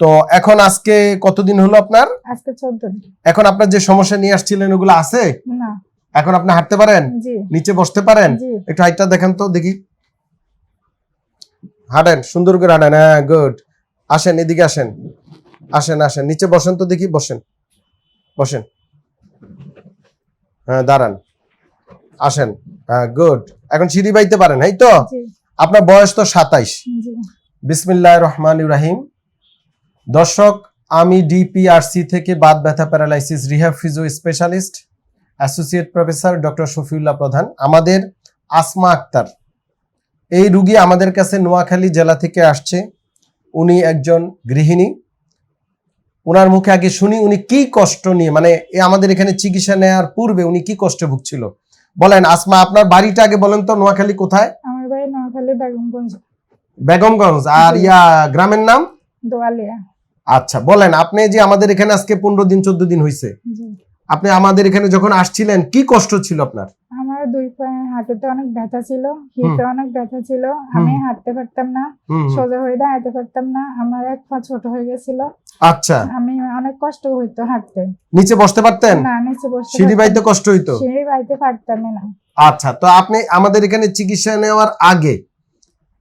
তো এখন আজকে কতদিন হলো আপনার? আজকে চোদ্দ দিন। এখন আপনার যে সমস্যা নিয়ে আসছিলেন ওগুলো আছে? না। এখন আপনি হাঁটতে পারেন? জি। নিচে বসতে পারেন? একটু হাইটটা দেখেন তো দেখি। হাঁটেন সুন্দর করে হাঁটেন। হ্যাঁ গুড। আসেন এদিকে আসেন। আসেন আসেন। নিচে বসেন তো দেখি বসেন। বসেন। হ্যাঁ দাঁড়ান। আসেন। হ্যাঁ গুড। এখন সিঁড়ি বাইতে পারেন এই তো? আপনার বয়স তো সাতাইশ। জি। বিসমিল্লাহ রহমান রাহিম। দর্শক আমি ডিপিআরসি থেকে বাত ব্যথা paralysis rehab physio specialist associate professor doctor Shafiullah Pradhan. আমাদের আসমা আক্তার এই রুগী আমাদের কাছে নোয়াখালী জেলা থেকে আসছে। উনি একজন গৃহিণী। ওনার মুখে আগে শুনি উনি কি কষ্ট নিয়ে মানে আমাদের এখানে চিকিৎসা নেওয়ার পূর্বে উনি কি কষ্টে ভুগছিল? বলেন আসমা আপনার বাড়িটা আগে বলেন তো নোয়াখালী কোথায়? আমার বাড়ি নোয়াখালী বেগমগঞ্জ। বেগমগঞ্জ আর ইয়া গ্রামের নাম? দোয়ালিয়া। আচ্ছা বলেন আপনি যে আমাদের এখানে আজকে পনেরো দিন চোদ্দ দিন হয়েছে আপনি আমাদের এখানে যখন আসছিলেন কি কষ্ট ছিল আপনার? আমার দুই পায়ে হাঁটুতে অনেক ব্যথা ছিল হিপে অনেক ব্যথা ছিল আমি হাঁটতে পারতাম না। সোজা হয়ে দাঁড়াতে পারতাম না আমার এক পা ছোট হয়ে গেছিল। আচ্ছা। আমি অনেক কষ্ট হইতো হাঁটতে। নিচে বসতে পারতেন? না নিচে বসতে সিঁড়ি বাইতে কষ্ট হইতো? সিঁড়ি বাইতে পারতামই না। আচ্ছা তো আপনি আমাদের এখানে চিকিৎসা নেওয়ার আগে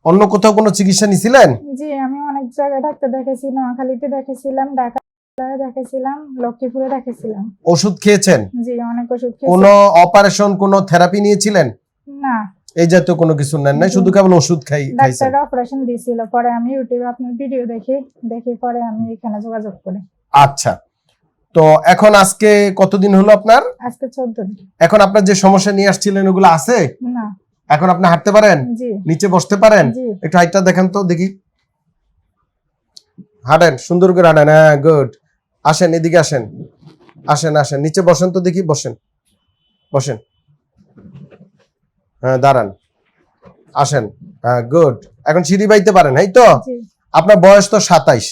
অন্য কোথাও কোনো চিকিৎসা নিছিলেন? জি আমি অনেক জায়গায় ডাক্তার দেখেছি নোয়াখালীতে দেখেছিলাম ঢাকা দেখেছিলাম লক্ষ্মীপুরে দেখেছিলাম। ওষুধ খেয়েছেন? জি অনেক ওষুধ কোনো অপারেশন কোনো থেরাপি নিয়েছিলেন? না। এই জাতীয় কোনো কিছু নেন নাই শুধু কেবল ওষুধ খাই খাইছেন? ডাক্তাররা অপারেশন দিয়েছিল পরে আমি ইউটিউবে আপনার ভিডিও দেখি দেখি পরে আমি এখানে যোগাযোগ করি। আচ্ছা। তো এখন আজকে কতদিন হলো আপনার? আজকে চোদ্দ দিন। এখন আপনার যে সমস্যা নিয়ে আসছিলেন ওগুলো আছে? না। এখন আপনি হাঁটতে পারেন? জি। নিচে বসতে পারেন? জি। একটু হাইটটা দেখেন তো দেখি। হাঁটেন সুন্দর করে হাঁটেন। হ্যাঁ গুড আসেন এদিকে আসেন। আসেন আসেন। নিচে বসেন তো দেখি বসেন। বসেন। হ্যাঁ দাঁড়ান। আসেন। হ্যাঁ গুড এখন সিঁড়ি বাইতে পারেন এই তো? আপনার বয়স তো সাতাইশ।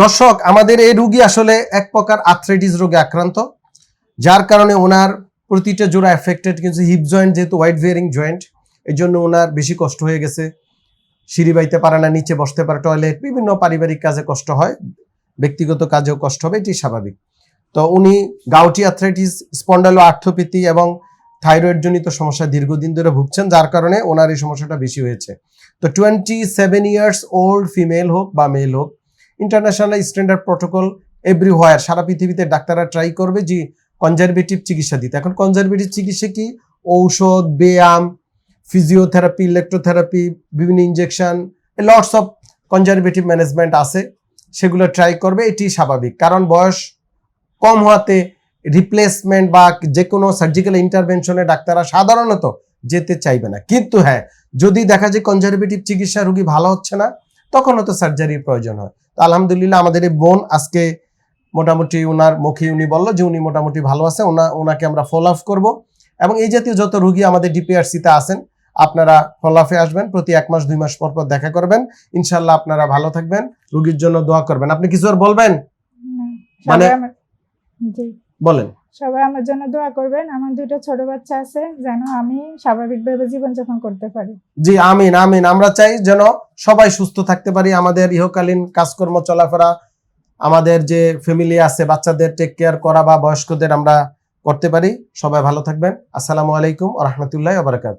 দর্শক আমাদের এই রুগী আসলে এক প্রকার আর্থ্রাইটিস রোগে আক্রান্ত যার কারণে ওনার প্রতিটা জোড়া এফেক্টেড কিন্তু হিপ জয়েন্ট যেহেতু হোয়াইট ভেয়ারিং জয়েন্ট এই জন্য ওনার বেশি কষ্ট হয়ে গেছে। সিঁড়ি বাইতে পারে না, নিচে বসতে পারে টয়লেট বিভিন্ন পারিবারিক কাজে কষ্ট হয়, ব্যক্তিগত কাজেও কষ্ট হবে, এটি স্বাভাবিক। তো উনি গাউটি আর্থ্রাইটিস স্পন্ডালো আর্থোপ্যাথি এবং থাইরয়েড জনিত সমস্যা দীর্ঘদিন ধরে ভুগছেন, যার কারণে ওনার এই সমস্যাটা বেশি হয়েছে। তো twenty seven years old female হোক বা মেল হোক ইন্টারন্যাশনাল স্ট্যান্ডার্ড প্রোটোকল এভরিহোয়ার সারা পৃথিবীতে ডাক্তাররা ট্রাই করবে যে কনজারভেটিভ চিকিৎসা দিতে। এখন কনজারভেটিভ চিকিৎসা কি? ঔষধ, ব্যায়াম ফিজিওথেরাপি ইলেকট্রোথেরাপি বিভিন্ন injection lots of conservative management আছে, সেগুলো ট্রাই করবে, এটি স্বাভাবিক। কারণ বয়স কম হওয়াতে রিপ্লেসমেন্ট বা যে কোনো সার্জিক্যাল ইন্টারভেনশনে ডাক্তাররা সাধারণত যেতে চাইবে না। কিন্তু হ্যাঁ যদি দেখা যায় কনজারভেটিভ চিকিৎসা রোগী ভালো হচ্ছে না তখন হয়তো সার্জারির প্রয়োজন হয়। তো আলহামদুলিল্লাহ আমাদের এই বোন আজকে মোটামুটি ওনার মুখে উনি বলল যে উনি মোটামুটি ভালো আছে ওনা ওনাকে আমরা ফলো আপ করব। এবং এই জাতীয় যত রুগী আমাদের ডিপিআরসিতে আছেন আপনারা আপে আসবেন প্রতি এক মাস দুই মাস পর পর দেখা করবেন। ইনশাল্লাহ আপনারা ভালো থাকবেন রুগীর জন্য দোয়া করবেন। আপনি কিছু আর বলবেন। মানে- বলেন। সবাই আমার জন্য দোয়া করবেন। আমার দুটো ছোট বাচ্চা আছে যেন আমি স্বাভাবিকভাবে জীবনযাপন করতে পারি। জি আমিন আমিন। আমরা চাই যেন সবাই সুস্থ থাকতে পারি। আমাদের ইহকালীন কাজকর্ম চলাফেরা আমাদের যে ফ্যামিলি আছে বাচ্চাদের টেক কেয়ার করা বা বয়স্কদের আমরা করতে পারি। সবাই ভালো থাকবেন। আসসালামু আলাইকুম রহমতুল্লাহ বারাকাত